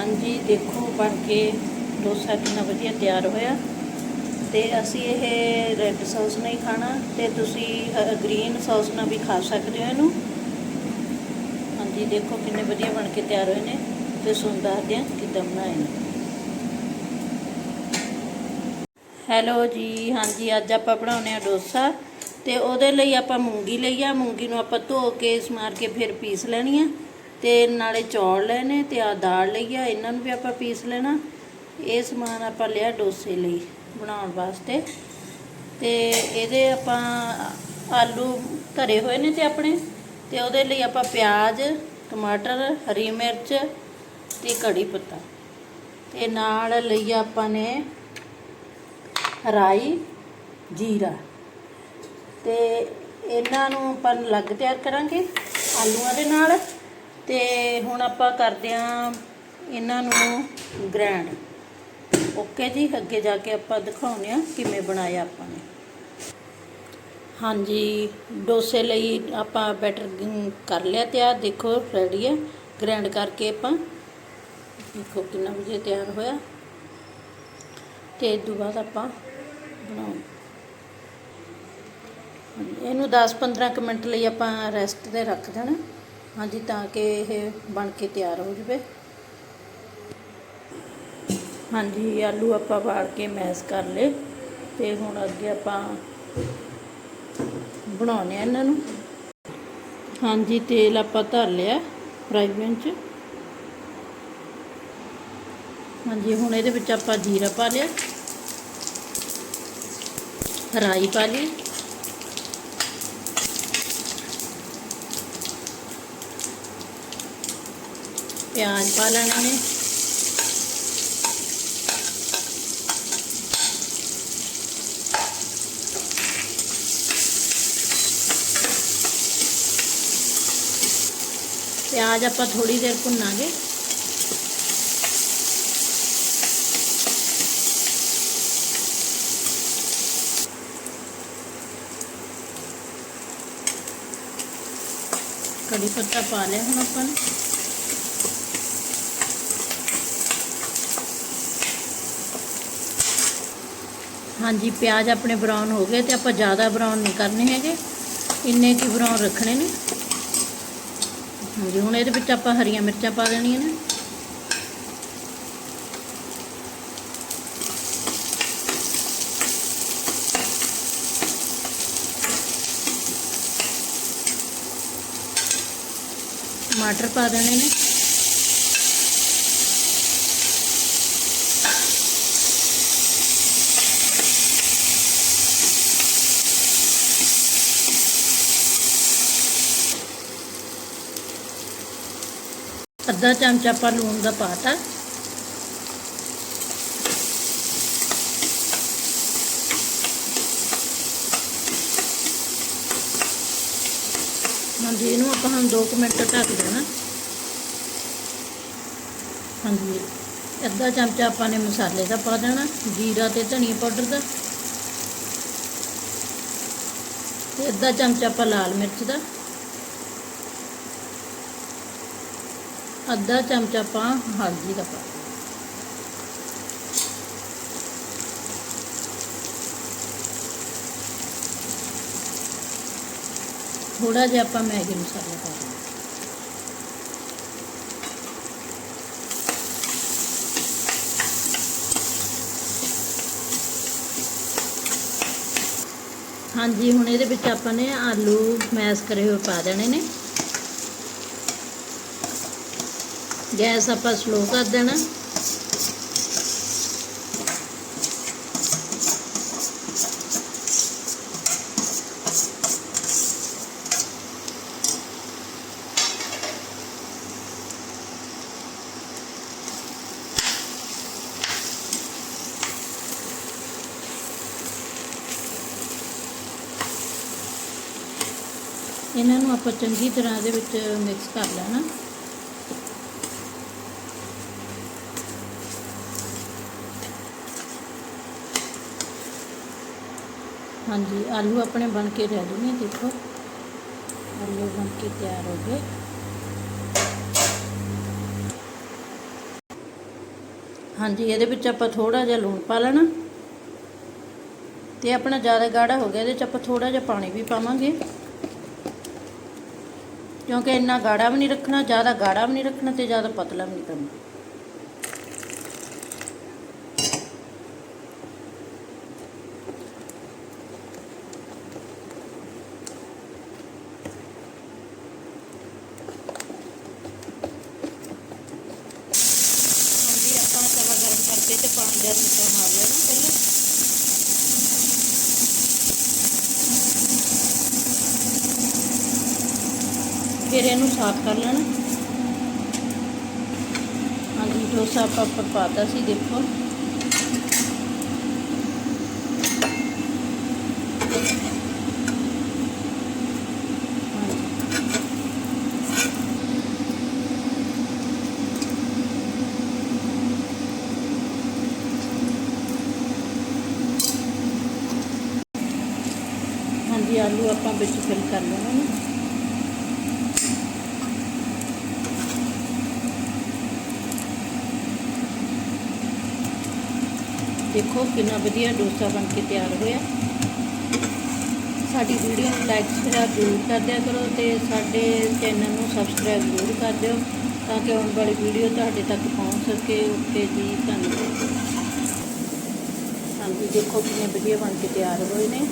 ਹਾਂਜੀ, ਦੇਖੋ, ਬਣ ਕੇ ਡੋਸਾ ਕਿੰਨਾ ਵਧੀਆ ਤਿਆਰ ਹੋਇਆ। ਤੇ ਅਸੀਂ ਇਹ ਰੈੱਡ ਸੌਸ ਨਹੀਂ ਖਾਣਾ, ਤੇ ਤੁਸੀਂ ਗ੍ਰੀਨ ਸੌਸ ਨਾਲ ਵੀ ਖਾ ਸਕਦੇ ਹੋ ਇਹਨੂੰ। ਹਾਂਜੀ, ਦੇਖੋ ਕਿੰਨੇ ਵਧੀਆ ਬਣ ਕੇ ਤਿਆਰ ਹੋਏ ਨੇ, ਤੇ ਸੁਣ ਦੱਸਦੇ ਹਾਂ ਕਿੱਦਾਂ ਬਣਾਏ ਨੇ। ਹੈਲੋ ਜੀ, ਹਾਂਜੀ, ਅੱਜ ਆਪਾਂ ਬਣਾਉਨੇ ਆ ਡੋਸਾ, ਤੇ ਉਹਦੇ ਲਈ ਆਪਾਂ ਮੂੰਗੀ ਲਈ ਆ। ਮੂੰਗੀ ਨੂੰ ਆਪਾਂ ਧੋ ਕੇ, ਸਮਾਰ ਕੇ ਫਿਰ ਪੀਸ ਲੈਣੀ ਆ। ਤੇ ਨਾਲੇ ਚੌਲ ਲੈਣੇ ਤੇ ਆ ਦਾਲ ਲਈ ਆ, ਇਹਨਾਂ ਨੂੰ ਵੀ ਆਪਾਂ ਪੀਸ ਲੈਣਾ। ਇਹ ਸਮਾਨ ਆਪਾਂ ਲਿਆ ਡੋਸੇ ਲਈ ਬਣਾਉਣ ਵਾਸਤੇ। ਤੇ ਇਹਦੇ ਆਪਾਂ ਆਲੂ ਧਰੇ ਹੋਏ ਨੇ ਤੇ ਆਪਣੇ, ਤੇ ਉਹਦੇ ਲਈ ਆਪਾਂ ਪਿਆਜ਼, ਟਮਾਟਰ, ਹਰੀ ਮਿਰਚ ਤੇ ਕੜੀ ਪੱਤਾ। ਤੇ ਨਾਲ ਲਈ ਆਪਾਂ ਨੇ ਰਾਈ, ਜੀਰਾ। ਤੇ ਇਹਨਾਂ ਨੂੰ ਆਪਾਂ ਅਲੱਗ ਤਿਆਰ ਕਰਾਂਗੇ ਆਲੂਆਂ ਦੇ ਨਾਲ। ਤੇ ਹੁਣ ਆਪਾਂ ਕਰਦੇ ਆਂ ਇਹਨਾਂ ਨੂੰ ਗ੍ਰੈਂਡ ਓਕੇ ਜੀ, ਅੱਗੇ ਜਾ ਕੇ ਆਪਾਂ ਦਿਖਾਉਂਦੇ ਆ ਕਿਵੇਂ ਬਣਾਇਆ ਆਪਾਂ ਨੇ। ਹਾਂਜੀ, ਡੋਸੇ ਲਈ ਆਪਾਂ ਬੈਟਰ ਕਰ ਲਿਆ ਤਿਆਰ, ਦੇਖੋ ਰੈਡੀ ਹੈ ਗ੍ਰੈਂਡ ਕਰਕੇ ਆਪਾਂ ਦੇਖੋ ਕਿੰਨਾ ਵਜੇ ਤਿਆਰ ਹੋਇਆ। ਤੇ ਇਸ ਤੋਂ ਬਾਅਦ ਆਪਾਂ ਬਣਾਉਂ। ਇਹਨੂੰ 10-15 ਕੁ ਮਿੰਟ ਲਈ ਆਪਾਂ ਰੈਸਟ ਤੇ ਰੱਖ ਦੇਣਾ। ਹਾਂਜੀ, ਤਾਂ ਕਿ ਇਹ ਬਣ ਕੇ ਤਿਆਰ ਹੋ ਜਵੇ। ਹਾਂਜੀ, ਆਲੂ ਆਪਾਂ ਵਾੜ ਕੇ ਮੈਸ਼ ਕਰ ਲਏ ਤੇ ਹੁਣ ਅੱਗੇ ਆਪਾਂ ਬਣਾਉਣੇ ਆ ਇਹਨਾਂ ਨੂੰ। ਹਾਂਜੀ, ਤੇਲ ਆਪਾਂ ਧਰ ਲਿਆ ਫਰਾਈ ਪੈਨ 'ਚ। ਹਾਂਜੀ, ਹੁਣ ਇਹਦੇ ਵਿੱਚ ਆਪਾਂ ਜੀਰਾ ਪਾ ਲਿਆ, ਰਾਈ ਪਾ ਲਈ। ਪਿਆਜ਼ ਪਾ ਲੈਣੇ ਨੇ ਪਿਆਜ਼ ਆਪਾਂ ਥੋੜੀ ਦੇਰ ਭੁੰਨਾਂਗੇ ਕੜੀ ਪੱਤਾ ਪਾ ਲਿਆ ਹੁਣ ਆਪਾਂ ਹਾਂਜੀ, ਪਿਆਜ਼ ਆਪਣੇ ਬਰਾਊਨ ਹੋ ਗਏ ਤੇ ਆਪਾਂ ਜ਼ਿਆਦਾ ਬਰਾਊਨ ਨਹੀਂ ਕਰਨੇ ਹੈਗੇ। ਇੰਨੇ ਕੀ ਬਰਾਊਨ ਰੱਖਣੇ ਨੇ। ਹਾਂਜੀ, ਹੁਣ ਇਹਦੇ ਵਿੱਚ ਆਪਾਂ ਹਰੀਆਂ ਮਿਰਚਾਂ ਪਾ ਦੇਣੀਆਂ ਨੇ। ਟਮਾਟਰ ਪਾ ਦੇਣੇ ਨੇ। ਅੱਧਾ ਚਮਚਾ ਆਪਾਂ ਲੂਣ ਦਾ ਪਾਤਾ। ਹਾਂਜੀ, ਇਹਨੂੰ ਆਪਾਂ ਹੁਣ 2 ਮਿੰਟ ਢੱਕ ਦੇਣਾ। ਹਾਂਜੀ, ਅੱਧਾ ਚਮਚਾ ਆਪਾਂ ਨੇ ਮਸਾਲੇ ਦਾ ਪਾ ਦੇਣਾ, ਜੀਰਾ ਤੇ ਧਨੀਆ ਪਾਊਡਰ ਦਾ। ਤੇ ਅੱਧਾ ਚਮਚਾ ਆਪਾਂ ਲਾਲ ਮਿਰਚ ਦਾ। ਅੱਧਾ ਚਮਚ ਆਪਾਂ ਹਲਦੀ ਦਾ ਪਾ ਥੋੜਾ ਜਿਹਾ ਆਪਾਂ ਮੈਗੀ ਮਸਾਲਾ ਪਾ ਦੇਣਾ ਹਾਂਜੀ, ਹੁਣ ਇਹਦੇ ਵਿੱਚ ਆਪਾਂ ਨੇ ਆਲੂ ਮੈਸ਼ ਕਰੇ ਹੋਏ ਪਾ ਦੇਣੇ ਨੇ। ਗੈਸ ਆਪਾਂ ਸਲੋ ਕਰ ਦੇਣਾ। ਇਹਨਾਂ ਨੂੰ ਆਪਾਂ ਚੰਗੀ ਤਰ੍ਹਾਂ ਇਹਦੇ ਵਿੱਚ ਮਿਕਸ ਕਰ ਲੈਣਾ। ਹਾਂਜੀ, ਆਲੂ ਆਪਣੇ ਬਣ ਕੇ ਰੈਡੀ ਨੇ, ਦੇਖੋ। ਆਲੂ ਬਣ ਕੇ ਤਿਆਰ ਹੋ ਗਏ। ਹਾਂਜੀ, ਇਹਦੇ ਵਿੱਚ ਆਪਾਂ ਥੋੜਾ ਜਿਹਾ ਲੂਣ ਪਾ ਲੈਣਾ। ਤੇ ਆਪਣਾ ਜ਼ਿਆਦਾ ਗਾੜਾ ਹੋ ਗਿਆ, ਇਹਦੇ ਚ ਆਪਾਂ ਥੋੜਾ ਜਿਹਾ ਪਾਣੀ ਵੀ ਪਾਵਾਂਗੇ। ਕਿਉਂਕਿ ਇੰਨਾ ਗਾੜਾ ਵੀ ਨਹੀਂ ਰੱਖਣਾ, ਜ਼ਿਆਦਾ ਗਾੜਾ ਵੀ ਨਹੀਂ ਰੱਖਣਾ ਤੇ ਜ਼ਿਆਦਾ ਪਤਲਾ ਵੀ ਨਹੀਂ ਕਰਨਾ ਹਾਂਜੀ ਆਪਾਂ ਤਵਾ ਗਰਮ ਕਰਕੇ ਤੇ ਪਾਣੀ ਦਾ ਛਿੱਟਾ ਮਾਰ ਲੈਣਾ ਪਹਿਲਾਂ। ਫਿਰ ਇਹਨੂੰ ਸਾਫ਼ ਕਰ ਲੈਣਾ। ਹਾਂਜੀ, ਡੋਸਾ ਆਪਾਂ ਉੱਪਰ ਪਾਤਾ ਸੀ, ਦੇਖੋ। ਹਾਂਜੀ ਆਲੂ ਆਪਾਂ ਵਿੱਚ ਫਿਲ ਕਰ ਲੈਣਾ ਨੇ। ਦੇਖੋ ਕਿੰਨਾ ਵਧੀਆ ਡੋਸਾ ਬਣ ਕੇ ਤਿਆਰ ਹੋਇਆ। ਸਾਡੀ ਵੀਡੀਓ ਨੂੰ ਲਾਈਕ ਸ਼ੇਅਰ ਜ਼ਰੂਰ ਕਰ ਦਿਆ ਕਰੋ ਤੇ ਸਾਡੇ ਚੈਨਲ ਨੂੰ ਸਬਸਕ੍ਰਾਈਬ ਜ਼ਰੂਰ ਕਰ ਦਿਓ ਤਾਂ ਕਿ ਆਉਣ ਵਾਲੀ ਵੀਡੀਓ ਤੁਹਾਡੇ ਤੱਕ ਪਹੁੰਚ ਸਕੇ। ਓਕੇ ਜੀ, ਧੰਨਵਾਦ। ਹਾਂਜੀ, ਦੇਖੋ ਕਿੰਨੇ ਵਧੀਆ ਬਣ ਕੇ ਤਿਆਰ ਹੋਏ ਨੇ।